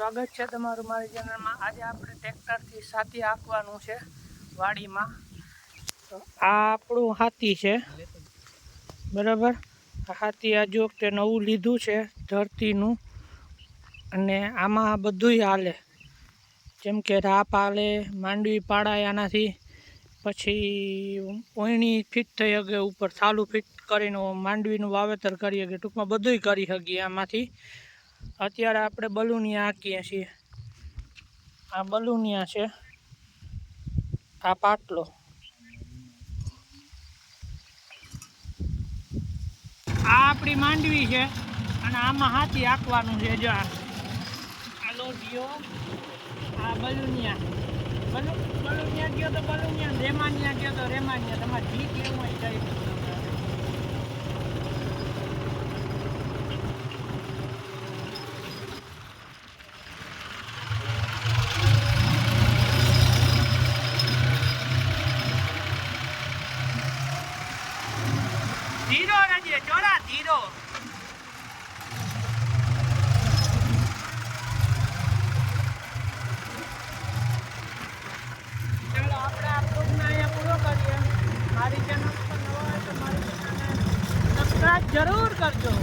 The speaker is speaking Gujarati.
સ્વાગત છે તમારું મારી ચેનલમાં. આજે આપણે ટ્રેક્ટરથી સાથી આપવાનું છે વાડીમાં. આ આપણું હાથી છે. બરાબર? હાથી આ જો તે નવું લીધું છે ધરતીનું અને આમાં બધુંય હાલે. જેમ કે રાપ હાલે, માંડવી પાડાય આનાથી. પછી ઓયણી ફિટ થઈ શકે ઉપર થાલું ફિટ કરીને માંડવીનું વાવેતર કરી શકે ટૂંકમાં બધુંય કરી શકીએ આમાંથી. અત્યારે આપણે બલુનિયા આંકીએ છીએ. આ બલુનિયા છે. આ પાટલો. આ આપણી માંડવી છે અને આમાં હાથી આંકવાનું છે જો આ. આ આ બલુનિયા. બલુ, બલુનિયા ગયો તો બલુનિયા, રેમાનિયા ગયો તો રેમાનિયા. તમારે જી કેવું હોય જઈ શકો તમે. ધીરો, રજે, ચોરા, ધીરો. ચાલો, આપણે આ પ્રોગ્રામ અહીંયા પૂરો કરીએ. મારી ચેનલ પર હોય તો મારી ચેનલને સબસ્ક્રાઈબ જરૂર કરજો.